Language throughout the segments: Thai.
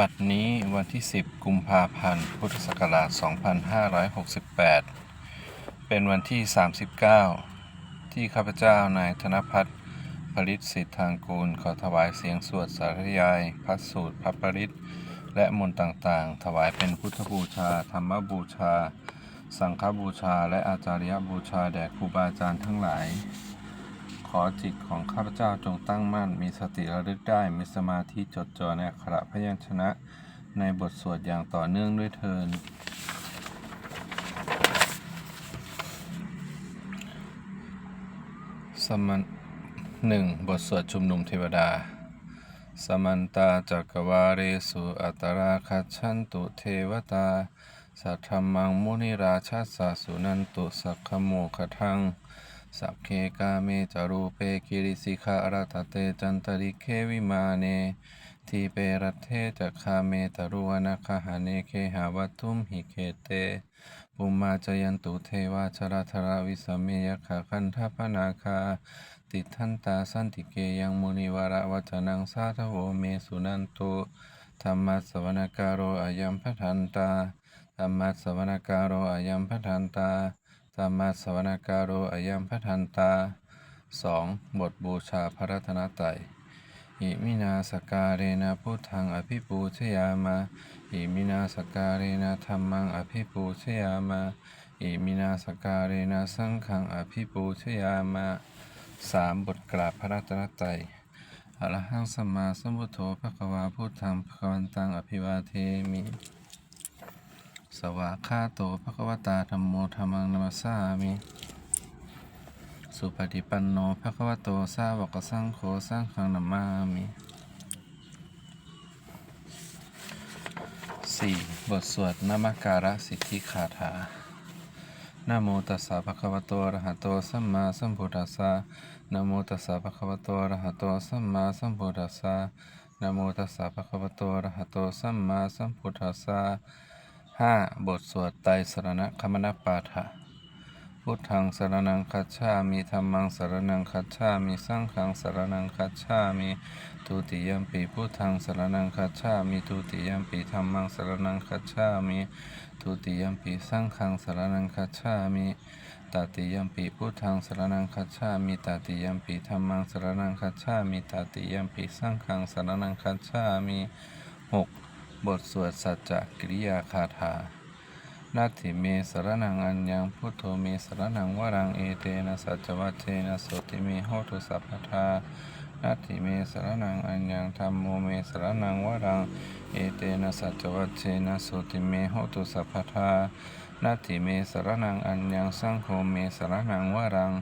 บัดนี้วันที่ 10 กุมภาพันธ์ พุทธศักราช 2568 เป็นวันที่ 39 ที่ข้าพเจ้านายธนพัฒน์ผลิตสิทธางกูล ขอถวายเสียงสวดสาธยายพัสสูตรพระปริตและมนต์ต่างๆ ถวายเป็นพุทธบูชา ธรรมบูชา สังฆบูชา และอาจาริยบูชาแด่ครูบาอาจารย์ทั้งหลาย ขอจิตของข้าพเจ้าจงตั้งมั่น มีสติระลึกได้ มีสมาธิจดจ่อในขระพยัญชนะ ในบทสวดอย่างต่อเนื่องด้วยเทิน สมันหนึ่งบทสวดชุมนุมเทวดา สมันตาจักวาเรสุอัตราคัจฉันตุเทวตา สัทธมมังมุนิราชาสสสุนันตุสักขโมขทัง สัพเคกาเมจารูเปกิริสิกาอรัตเตจันตริเควิมาเน ทีเปรัตเทจักคาเมตรุวนาคหาเนเคหาวัตุมหิเคเต ปุมาจยันตุเทวาชราธราวิสมเมยขาคันทพนาคา ติทันตาสันติเกยังมุนิวระวัจนังสาธโวเมสุนันตุธรรมะสวนการโรอายัมพทันตาธรรมะสวนการโรอายัมพทันตาธรรมะสวนการโรอายัมพทันตาสองบทบูชาพระรัตนตรัย อิมินาสการเรนะพุทธังอภิปูชยามาอิมินาสการเรนะธรรมังอภิปูชยามาอิมินาสการเรนะสังฆังอภิปูชยามาสามบทกราบพระรัตนตรัยอรหังสัมมาสัมพุทโธภะควาพุทธังภะคะวันตังอภิวาเทมิสวากขาโตภะควตาธัมโมธัมมังนัมสสามิ สุปฏิปันโนภะคะวะโตสาวกสังโฆสังฆังนามามิ 4. บทสวดนมการะสิทธิคาถานะโมตัสสะภะคะวะโตอะระหะโตสัมมาสัมพุทธัสสะนะโมตัสสะภะคะวะโตอะระหะโตสัมมาสัมพุทธัสสะนะโมตัสสะภะคะวะโตอะระหะโตสัมมาสัมพุทธัสสะ 5. บทสวดไตรสรณะคมนปาฐะ พุทธังสารนังคัจฉามิธัมมังสารนังคัจฉามิสังฆังสารนังคัจฉามิทุติยมปีพุทธังสารนังคัจฉามิทุติยมปีธัมมังสารนังคัจฉามิทุติยมปีสังฆังสารนังคัจฉามิตติยมปีพุทธังสารนังคัจฉามิตติยมปีธัมมังสารนังคัจฉามิตติยมปีสังฆังสารนังคัจฉามิหกบทสวดสัจจกิริยาคาถา นาทิเมสรนังอัญญังพุทโธเมสรนังวรังเอเตนะสัจวัตเทนะโสติเมโหตุสัพพทานาทิเมสรนังอัญญังธรรมโมเมสรนังวรังเอเตนะสัจวัตเทนะโสติเมโหตุสัพพทานาทิเมสรนังอัญญังสังโฆเมสรนังวรัง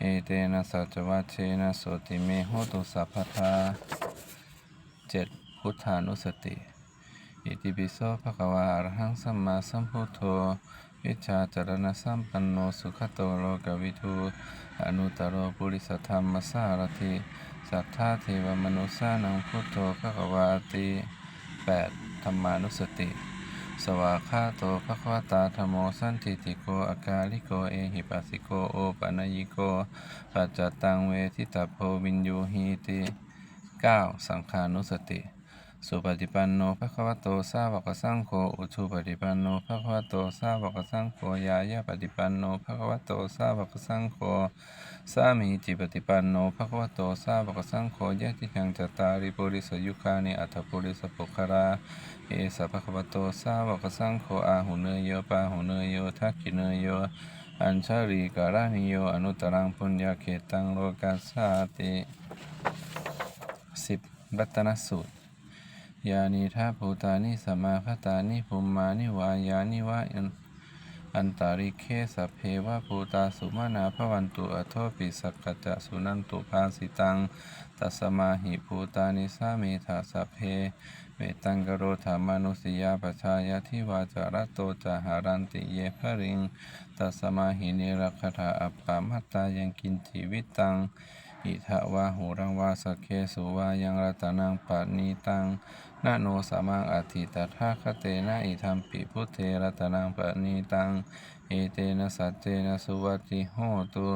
เอเตนะสัจวัตเทนะโสติเมโหตุสัพพทาเจ็ดพุทธานุสติ อิติปิโสภะคะวะอะระหังสัมมาสัมพุทโธวิชาจารณะสัมปันโนสุขโตโลกวิทูอนุตตรโรปุริสธรรมสารถิสัทธาเทวมนุสานังพุทโธภะคะวาติ 8. ธรรมานุสติ สวากขาโตภะคะวตาธรรมโมสันติติโกอากาลิโกเอหิปัสสิโกโอปัญญิโกปัจจตังเวทิตาโพวินยูหีติ 9. สังขานุสติ สุปฏิปันโนภะคะวะโตสาวกสังโฆอุชุปฏิปันโนภะคะวะโตสาวกสังโฆยายาปฏิปันโนภะคะวะโตสาวกสังโฆสามีจิปฏิปันโนภะคะวะโตสาวกสังโฆยะติยังจตาริปุริสยุคานิอัตถปุริสปุคาราเอสะภะคะวะโตสาวกสังโฆอาหุเนยโยปาหุเนยโยทักขิเนยโยอัญชาริการานิโยอนุตรังปุญญาเขตังโลกัสสาติสิบรัตนสูตร ยานิทาภูตานิสมาคตานิภูมานิวายานิวะอันตาริเคสเพวะภูตาสุมานาภวันตุอโทปิสักขจะสุนันตุภาสิตังตัสมาหิภูตานิสาเมธาสเพเวตังกโรธรรมานุสยาปชายาทิวาจารโตจาหารันติเยภริงตัสมาหิเนรคถาอัปปามัตตายังกินจิวิตังอิทะวาหูรังวาสเคสุวายังรัตนังปานีตัง นาโนสามังอธิตถาคเตนะอิธรรมปิพุทเทรัตนังปานีตังเอเตนะสัจเจนะสุวัติโหตุ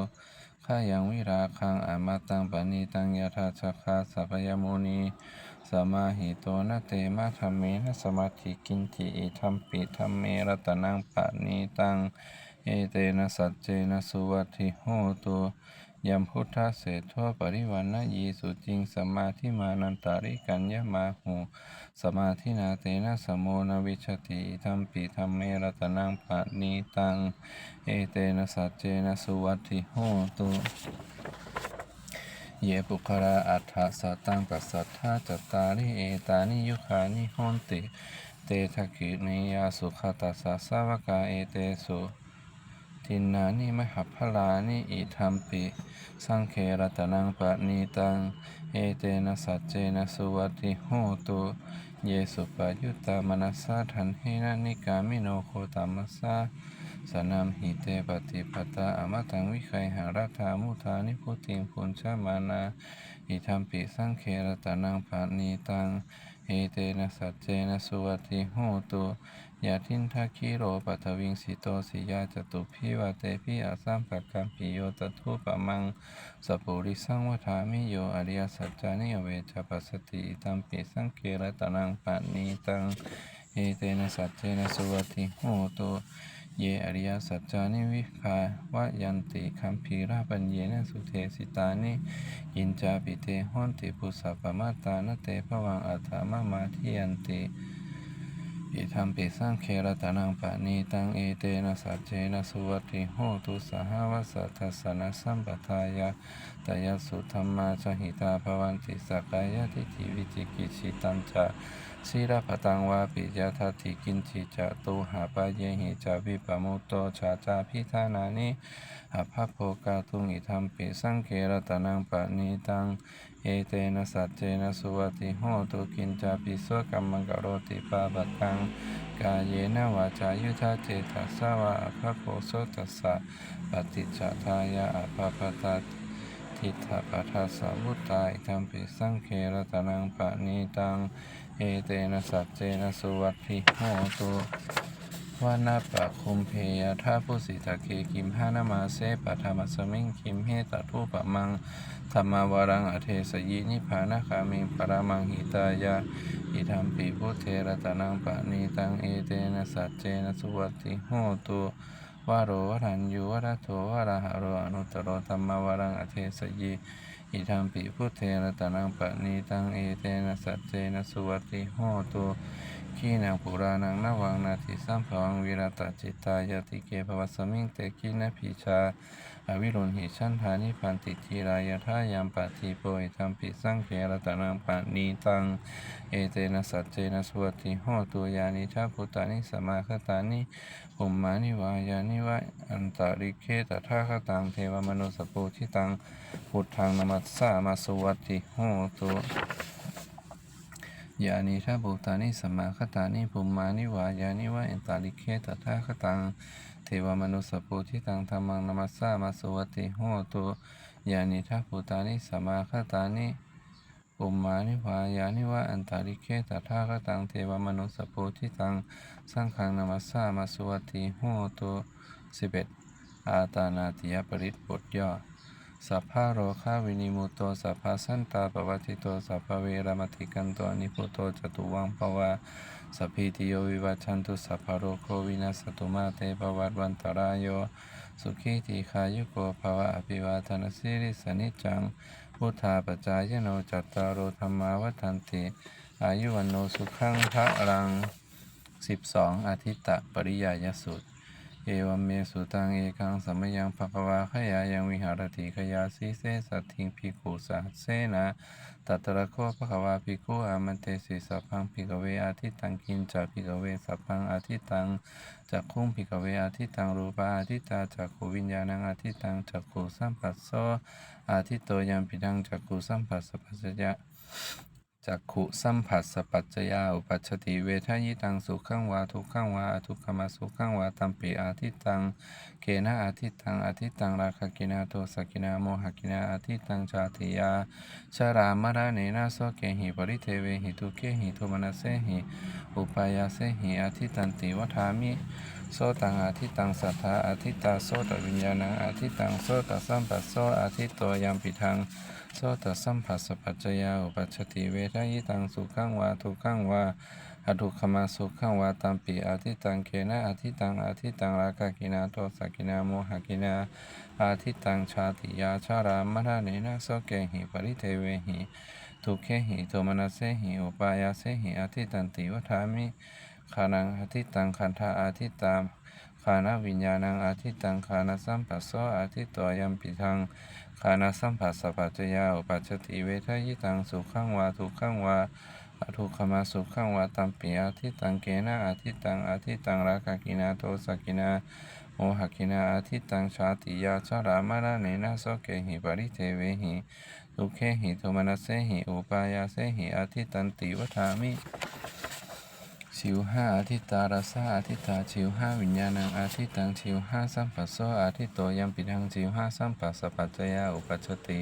ข้ายังวิราคังอามาตังปานีตังยะธาชคาสัพยมุนีสมาหิโตนะเตมะธรรมเมนะสมาธิกินติอิธรรมปิธรรมเมรัตนังปานีตังเอเตนะสัจเจนะสุวัติโหตุ ยัมพุทธะเศธโทปริวันนะยีสุจริงสมาธิมานันตาริกัญญามาหูสมาธินาเตนะสมโมนวิชติอิทัมปิธรรมเมรตนังปะนีตัง เอเตนะสัจเจนะสุวัติโหตุเยปุคราอัฏฐสัตังปัสสัทธาจตตาริเอตานิยุคานิโหนติ เตทะกิเนยาสุขตัสสะสาวกาเอเตสุ ทินนานิมหัพพลานิอิธรรมปิ สังเครตนังปะนีตัง เอเตนะสัจเจนะสุวัติโหตุเยสุปยุตตามนัสสะทันเฮนะนิกามิโนโคตามัสสะสนามหิเตปฏิปตาอมตังวิไคหาราธามุทานิพุติงพุนชมานาอิธรรมปิสังเครตนังปานีตัง เอเตนะสัจเจนะสุวัตติโหตุ ยาทินทาคิโรปัทวิงสิโตสิยาจตุพิวาเตพิอาสัมปะกัมปิโยตทุปะมังสปุริสังวทามิโยอริยสัจจานิเวชปัสสติอิธรรมปิสังเครตนังปานีตังเอเตนะสัจเจนะสุวัติโหตุเยอริยสัจจานิวิภาวะยันติคัมภีราปัญเยนะสุเทสิตานิยินจาปิเตหอนติปุสัพปมาตานเตภวังอัฏฐามะมาทิยันติ อิธรรมปิสังเครตานังปะนีตังเอเตนะสัจเจนะสุวัติโหตุสหวัสทัสสนะสัมปทายะตยสุธรรมาชหิตาภวันติสกายะทิฏฐิวิจิกิจฉิตัญจาสีรพตังวาปิยทัติกินจิจตุหาปะเยหิจาวิปมุตโตชาจาพิธานานิอาภพโภกาตุงอิธรรมปิสังเครตานังปะนีตัง เอเตนะสัจเจนะสุวัติโหตุกินจาปิสวกัมมังกโรติปาปัตังกายเยนะวาจายุทธาเจตัสสะวะอภพโภโสตัสสะปฏิจจทายะอาภพตาทิฏฐปัฏฐสาวุตตาอิทัมปิสังเครตนังปะนีตัง เอเตนะสัจเจนะสุวัติโหตุวานาปะคุมเพยทาผู้สิทธเคกิมหานามาเสปัทมัสมิงคิมเฮตทุปะมัง ธรรมาวรังอเทสยินิพพานาคามิปรามังหิตายะอิทัมปิพุทเทระตนังปะนีตังเอเตนะสัจเจนะสุวัติโหตุวาโรวรัญยูวรโทวราหะโรอนุตตโรธรรมาวรังอเทสยิอิทัมปิพุทเทระตนังปะนีตังเอเตนะสัจเจนะสุวัติโหตุขีนังปุรานังนวังนาทิสัมภวังวิรตจิตตายติเกภวสมิงเตกินะพีชา อวิรุณหิชันธานิพันติทีรายทายามปะทีโพอิทัมปิสังเขระตนังปะนีตัง เอเตนะสัจเจนะสวัตติโหตุยานิชาพุตานิสมาคตานิปุมมานิวายานิวะอันตาริเคตถาคตังเทวมนุสปุทิตังพุทธังนมัสสามาสวัตติโหตุ ยานิทัพพุตานิสมมาคตานิภูมานิวายานิวะอินตาลิเคตถาคตัง เทวมนุสปุทิตังธรรมังนมัสสามาสวัติโหตุยานิทัพพุตานิสมมาคตานิปุมมานิวายานิวะอันตาลิเคตถาคตังเทวมนุสปุทิตังสังฆังนามัสสามาสวัตติโหตุสิบเอ็ดอาตานาติยปริตบทย่อ สัพพะโรคาวินิมุตโตสัพพะสันตาปวัติโตสัพพะเวรมติกันโตอนิพุโตจตุวังภวะสัพพิติโยวิวัชันตุสัพพะโรโควินัสตุมาเตภวัตวันตรายโยสุขีติขายุโกภวะอภิวาทนสิริสนิจจังพุทธาปจายโนจัตตารโธรรมาวัฏันติ อายุวันโนสุขังพระรังสิบสองอาทิตตปริยายสุต เอวัมเมสุตังเอกังสัมยังภควาขยายังวิหารติขยาสีเสสัตถิงพิกุสัสเสนะตัตระโคภควาภิกุอามันเตสิสัพพังภิกเวอาทิตังกินจาภิกเวสัพพังอาทิตังจักขุงภิกเวอาทิตังรูปาอาทิตาจักขูวิญญาณังอาทิตังจักขูสัมปัสโสอาทิตโตยัมปิดังจักขูสัมปัสสะปัสสะยะ จักขุสัมผัสสปัจจยาอุปัชติเวทยิตังสุขังวาทุกขังวาอทุกขมาสุขังวาตัมปิอาทิตังเกนะอาทิตังอาทิตังราคกินาโทสกินาโมหกินาอาทิตังชาติยาชรามรณเนนะโสเกหิปริเทเวหิทุเกหิโทมนัสเสหิอุปายาเสหิอาทิตันติวัฏามิ โสตังอาทิตังสัทธาอาทิตาโสตวิญญาณังอาทิตังโสตสัมปัสโสอาทิตโตยัมปิทังโสตสัมผัสสปัจจยาอุปัชติเวทายตังสุขังวาทุขังวาอทุขมาสุขังวาตัมปิอาทิตังเกนะอาทิตังอาทิตังราคะกินาโทสกินาโมหกินาอาทิตังชาติยาชารามรณเนนะโสเกหิปริเทเวหิทุเคหิโทมนัสเสหิอุปายาเสหิอาทิตันติวัฏามิ ขานังอาทิตังคันธาอาทิตามขานาวิญญาณังอาทิตังขานาสัมปัสโสอาทิตตยัมปิทังขานาสัมปัสสะปัจจยาอุปัชชติเวทยิตังสุขังวาทุขังวาอทุขมาสุขังวาตัมปิอาทิตังเกนะอาทิตังอาทิตังราคะกินาโทสกินาโมหกินาอาทิตังชาติยาชรามรณเนนะโสเกหิปริเทเวหิทุเคหิโทมนัสเสหิอุปายาเสหิอาทิตันติวัฏามิ ชิวห้าอาทิตตาราสาอาทิตตาชิวห้าวิญญาณังอาทิตังชิวห้าสัมปัสโสอาทิตโตยัมปิทังชิวห้าสัมปัสสปัจจยาอุปัชติ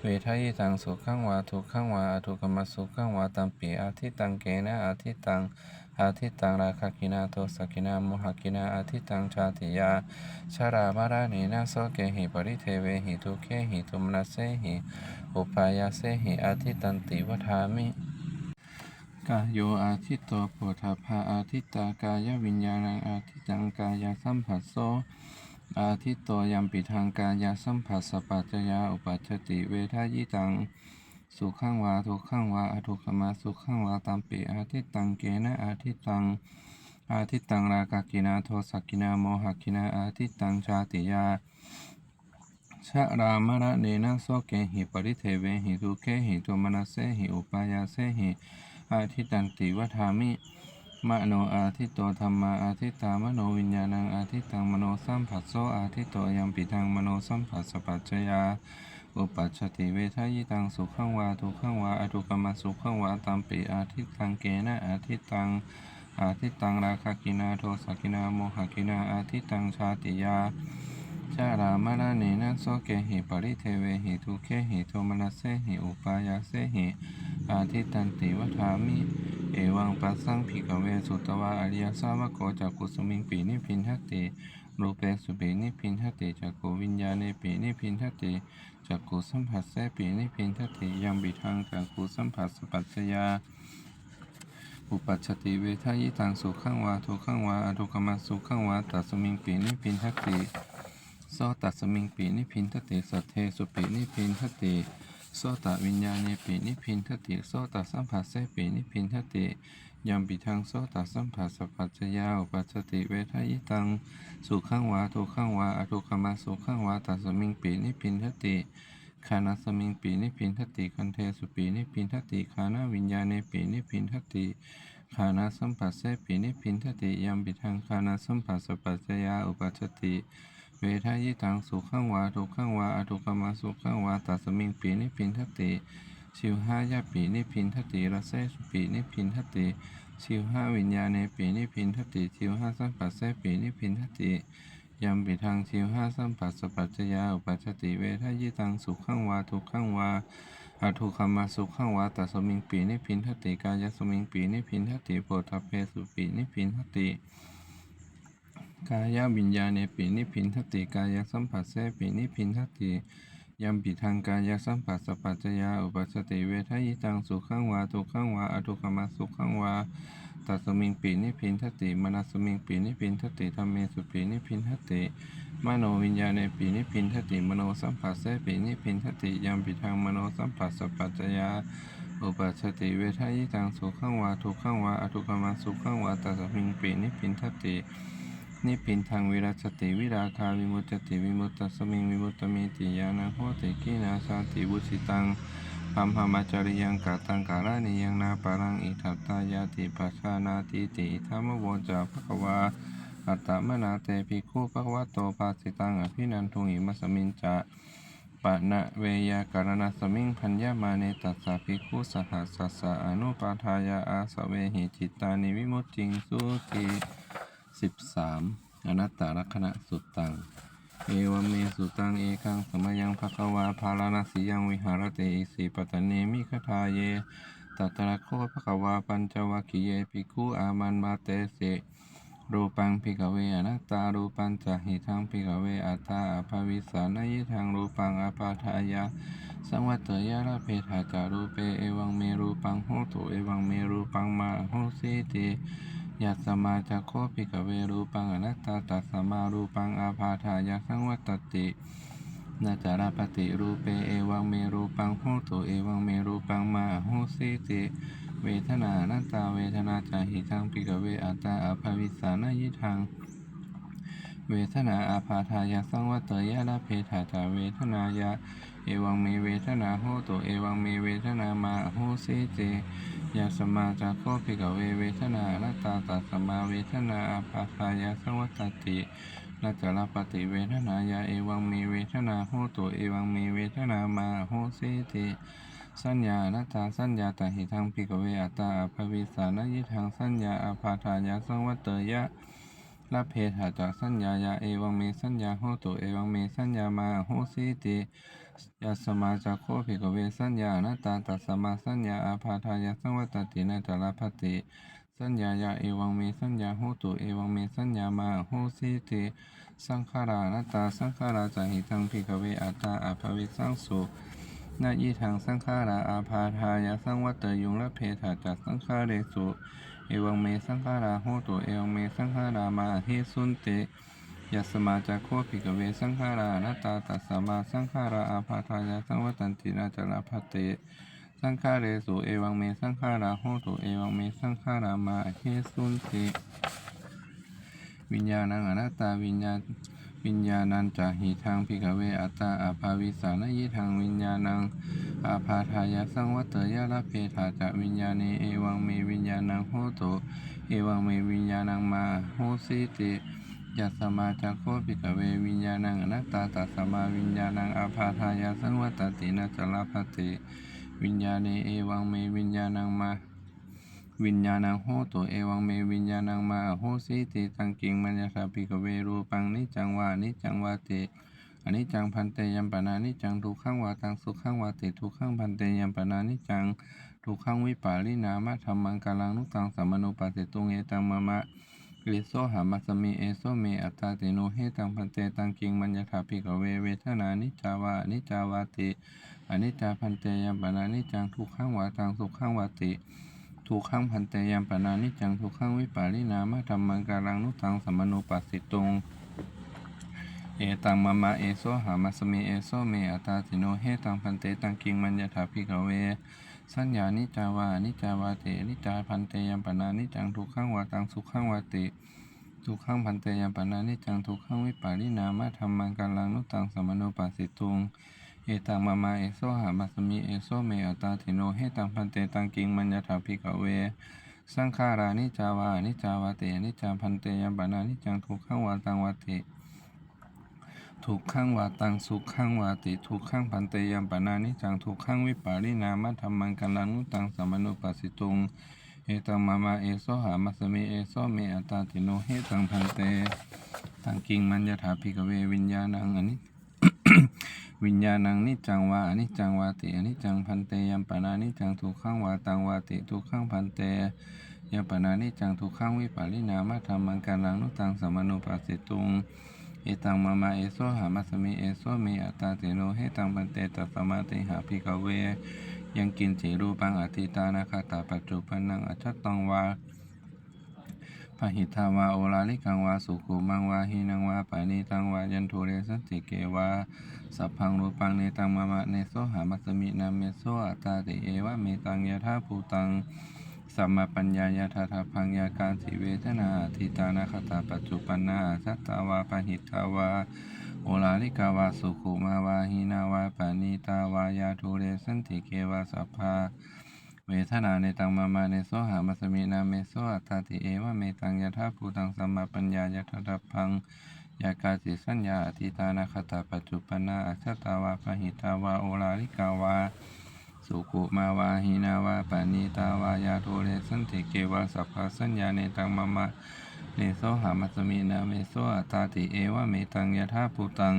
เวทายตังสุขังวาทุกขังวาอทุกขมัสสุขังวาตัมปีอาทิตังเกนะอาทิตังอาทิตังราคะกินาโทสกินาโมหกินาอาทิตังชาติยาชารามาราเนนะโสเกหิปริเทเวหิทุเคหิทุมนัสเสหิอุปายาเสหิอาทิตันติวทามิ กายโยอาทิตโตโพธาภาอาทิตตากายวิญญาณังอาทิตังกายสัมผัสโสอาทิตโตยัมปิทางกายสัมผัสสปัจจยาอุปัชติเวทายิตังสุขังวาทุกขังวาอทุกขมาสุขังวาตัมปิอาทิตตังเกนะอาทิตตังอาทิตตังราคะกินาโทสักกินาโมหกินาอาทิตตังชาติยาชะรามระเนนะโสเกหิปริเทเวหิทุเคหิโทมนัสเสหิอุปายาเสหิ อาทิตันติวัฏามิมโนอาทิตโตธรรมาอาทิตามโนวิญญาณังอาทิตังมโนสัมผัสโสอาทิตโตยัมปิทังมโนสัมผัสสปัจจยาอุปัชติเวทายตังสุขังวาทุกขังวาอทุกขมสุขังวาตัมปิอาทิตังเกนะอาทิตังอาทิตังราคะกินาโทสกินาโมหกินาอาทิตังชาติยา ชารามาราเนนโสเกหิปริเทเวหิทุเคหิโทมนัสเสหิอุปายาเสหิอาทิตันติวัฏามิเอวังปัสสังภิกเวสุตวาอริยสาวกโกจักกุสมิงปีนิพินทติรูเปสุปีนิพินทติจักกุวิญญาณปีนิพินทติจักกุสัมผัสเสปีนิพินทติยัมบิทังจักกุสัมผัสสปัจจยาอุปัชติเวทายตังสุขังวาทุขังวาอทุกขมัสุขังวาตัสมิงปีนิพินทติ โสตัสมิงปีนิพินทติสัทเทสุปีนิพินทติโสตวิญญาณปีนิพินทติโสตสัมผัสเสปีนิพินทติยัมปิทังโสตสัมผัสสะปัจจยาอุปัชชติเวทายตังสุขังวาทุขังวาอทุขมาสุขังวาตัสมิงปีนิพินทติคานาสมิงปีนิพินทติคันเทสุปีนิพินทติคานาวิญญาณปีนิพินทติคานาสัมผัสเสปีนิพินทติยัมปิทังคานาสัมผัสสะปัจจยาอุปัชชติ เวทายตังสุขังวาทุขังวาอทุกขมาสุขังวาตัสมิงปีนิพินทติ ชิวห้ายาปีนิพินทติระเสสุปีนิพินทติ ชิวห้าวิญญาณปีนิพินทติ ชิวห้าสัมปัสเสปีนิพินทติยัมปิทังชิวห้าสัมปัสสะปัจจยาอุปัชชติเวทายตังสุขังวาทุขังวาอทุกขมาสุขังวาตัสมิงปีนิพินทติกายสมิงปีนิพินทติโพธเพสุปีนิพินทติ กายวิญญาณปีนิพินทติกายสัมผัสเสปีนิพินทติยัมปิทางกายสัมผัสสะปัจจยาอุปัสติเวทายตังสุขังวาทุขังวาอทุกขมาสุขังวาตัสมิงปีนิพินทติมนัสมิงปีนิพินทติธรรมเมสุปีนิพินทติมโนวิญญาณในปีนิพินทติมโนสัมผัสเสปีนิพินทติยัมปิทางมโนสัมผัสสะปัจจยาอุปัชชติเวทายตังสุขังวาทุขังวาอทุกขมาสุขังวาตัสมิงปีนิพินทติ นิพพินทางวิรัชติวิราคาวิมุตติวิมุตตสมิงวิมุตตมิติยานังโหติกินาสาติบุชิตังพัมหมาจาริยังกาตังการานิยังนาปารังอิทัตตายาติปัชานาติติธรรมโวจาภควาอัตตมนาเตภิกขุภควะโตภาสิตังอภินันทุงอิมัสมินจะปะนะเวยากรณสมิงพัญญามาเนตัสสะภิกขุสหัสสะสะอนุปาทายาอาสเวหิจิตตานิวิมุตติงสุติ สิบสามอนัตตลักษณะสุตตัง เอวเมสุตังเอกังสมยังภควาภาลานาสียังวิหารติอิสิปตะเนมิคทาเยตัตระโคภควาปัญจวัคคีเยภิกขุอามันมาเตเสรูปังพิกเวอนัตตารูปัญจหิทังพิกเวอัตตาอภวิสานยิทังรูปังอปาทายาสังวัตเตยะระเพทาจารูเปเอวังเมรูปังโหตุเอวังเมรูปังมาโหสิติ ยัสสมาจักโคพิกเวรูปังอนัตตาตัสสมารูปังอาภาทายาสังวัตตินาจาราปฏิรูเปเอวังเมรูปังโหตุเอวังเมรูปังมาโหสิติเวทนานัตตาเวทนาจาหิทังปิกเวอัตตาอาภาวิสานายิทังเวทนาอาภาทายาสังวัตเตยะละเพทาจาเวทนายะเอวังเมเวทนาโหตุเอวังเมเวทนามาโหสิเจ ยาสมาจาโคภิกเวเวทนาลัตตาตัสสมาเวทนาอาภาสายาสังวัตตินัจจรปฏิเวทนายาเอวังมีเวทนาโหตุเอวังมีเวทนามาโหสิติสัญญาลัตตาสัญญาตหิทังปิกเวอัตตาอภวิสานยิทังสัญญาอาภาทายาสังวัตเตยะ ละเพทาจากสัญญายาเอวังเมสัญญาโหตุเอวังเมสัญญามาโหสิติยัสสมาจากโคปิกเวสัญญานัตตาตัสสมาสัญญาอาภาทายสังวัตตินาจลพัติสัญญายาเอวังเมสัญญาโหตุเอวังเมสัญญามาโหสิติสังขารานัตตาสังขาราจหิทังปิกเวอัตตาอาภวิสังสุนายีทางสังขาราอาภาทายสังวัตเตยุงละเพทาจักสังขาเรสุ เอวังเมสังขาราโหตุเอวังเมสังขารามาหิสุนเตยัสมาจักโคภิกเวสังขารานาตาตัสสมาสังขาราอาภาทายาสังวัตันตินาจลาภัตติสังขาเรสุเอวังเมสังขาราโหตุเอวังเมสังขารามาหิสุนเตวิญญาณังอนัตตาวิญญาณ วิญญาณันจะหิทางพิกเวอัตตาอาภาวิสานยิทางวิญญาณังอาภาทายาสังวัตเตยะละเพทาจะวิญญาณีเอวังเมวิญญาณังโหตุเอวังเมวิญญาณังมาโหสิติยัสสมาจักโคปิกเววิญญาณังอนัตตาตัสมาวิญญาณังอาภาทายาสังวัตตินาจลภติ วิญญาณีเอวังเมวิญญาณังมา วิญญาณังโหตุเอวังเมวิญญาณังมาโหสิติตังกิงมัญญาภิกเวรูปังนิจังวานิจังวาติอันิจจังพันเตยัมปนานิจังทุกขังวาตังสุขังวาติทุกขังพันเตยัมปนานิจังทุกขังวิปาลินามะธรรมังกาลังนุตังสัมมโนปัสสิตุงเอตังมะมะกฤโสหามัสมิเอโสเมอัตตาติโนเฮตังพันเตตังกิงมัญญาภิกเวเวทนานิจาวานิจาวาติอนิจจาพันเตยัมปนานิจังทุกขังวาตังสุขังวาติ ทุกขังพันเตยามปนานิจังทุกขังวิปารินามะธรรมังกาลังนุตังสัมมโนปัสสิตุงเอตังมะมะเอโซหามัสเมเอโซเมอัตาติโนเฮตังพันเตตังกิงมัญญาถาภิกเว สัญญานิจาวานิจาวาเตนิจาพันเตยามปนานิจังทุกขังวาตังสุขังวาติทุกขังพันเตยามปนานิจังทุกขังวิปารินามะธรรมังกาลังนุตังสัมมโนปัสสิตุง เอตังมามาเอโซหามัสมิเอโซเมอตาธิโนเฮตังพันเตตังกิงมัญญาถาภิกเว สังขารานิจาวานิจาวาเตนิจาพันเตยัมปนานิจังทุกขังวาตังวาติทุกขังวาตังสุขังวาติทุกขังพันเตยัมปนานิจังทุกขังวิปารินามะธรรมังกัลลังนุตังสัมมโนปัสสิตุงเอตังมามาเอโซหามัสมิเอโซเมอตตาติโนเฮตังพันเตตังกิงมัญญาถาภิกเววิญญาณังอนิ วิญญาณังนิจังวาอนิจังวาติอนิจังพันเตยัมปนานิจังทุกขังวาตังวาติทุกขังพันเตยัมปนานิจังทุกขังวิปารินามะธรรมังกาลังนุตังสมมโนปัสสิตุงเอตังมามาเอโซหามัสมิเอโซเมอัตตาติโนเฮตังพันเตตัสสมาติหาภิกเว ยังกินสีรูปังอธิตานาคาตาปัจจุปันนังอัจฉตังวาพหิทาวาโอลาลิกังวาสุขุมังวาหินังวาปานิตังวายันโทเรสันติเกวา สัพพังรูปังเนตังมะมะเนโสหามัสมินาเมโสอัตตาติเอวะเมตังยะธาภูตังสัมมาปัญญายะทาทาพังยาการสิเวทนาทิตานาคตาปัจจุปันนาสัตตาวาปหิทาวาโอลาลิกาวาสุขุมาวาหินาวาปานิตาวายาทูเรสันติเกวาสัพพาเวทนาในตังมามาในโสหามัสมินาเมโสอัตตาติเอวะเมตังยะธาภูตังสัมมาปัญญายะทะทัพพัง ยากาสิสัญญาอธิตานาคตาปัจจุปนาอัจฉตาวาปหิตาวาโอลาลิกาวาสุขุมาวาหินาวาปณิตาวายาโทเรสันติเกวาสัพพะสัญญาเนตังมะมะเนโสหามัสมินาเมโสอัตาติเอวะเมตังยะธาภูตัง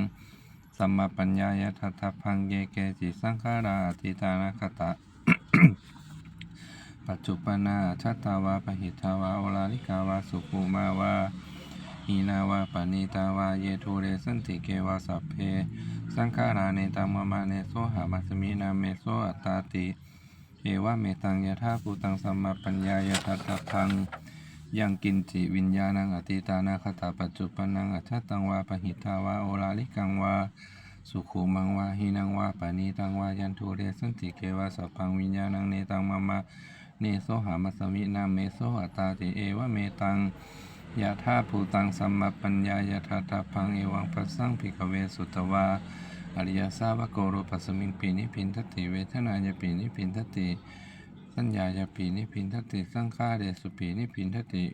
สัมมาปัญญายะทัตถพังเยเกจิสังขาราอธิตานาคตะปัจจุปนาชัตตาวาปหิตาวาโอลาลิกาวาสุขุมาวา หินาวาปณิตาวาเยโทเรสันติเกวาสัพเพ สังขาราเนตังมะมะเนโสหามัสมินาเมโสอัตตาติเอวะเมตังยะธาภูตังสัมมาปัญญายะทัตถะพังยังกินจิวิญญาณังอติตานาคตาปัจจุปนังอัจฉตังวาปหิตาวาโอลาลิกังวาสุขุมังวาหินังวาปานีตังวายันทุเรสันติเกวาสัพพังวิญญาณังเนตังมะมะเนโสหามัสมินาเมโสอัตตาติเอวะเมตัง ยะธาภูตังสัมมาปัญญายะทัตถะพังเอวังปัสสังภิกเวสุตวาอริยสาวกโกโรปัสมิงปีนิพินทติเวทนายปีนิพินทติสัญญายปีนิพินทติสังขาเรสุปีนิพินทติ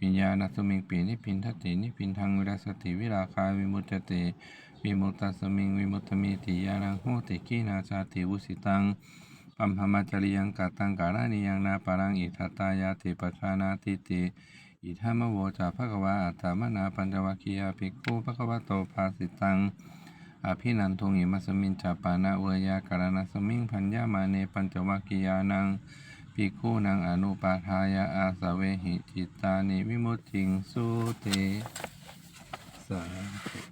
วิญญาณสมิงปีนิพินทตินิพินทังวิรัสติวิราคาวิมุตติวิมุตตสมิงวิมุตตมิติยานังโหติกีนาชาติวุสิตังปัมหมาจริยังกาตังกาลานิยังนาปารังอิทัตตายาติปัชานาติติ อิทามโวจาภควาอัตถมนาปัญจวัคคียาภิกขุภควโตภาสิตังอภินันทุงิมัสมินจาปานาเวยาการณสมิงพัญญามาเนปัญจวัคคียานังภิกขุนังอนุปาทายาอาสเวหิจิตานิวิมุตติงสุเตสาธุ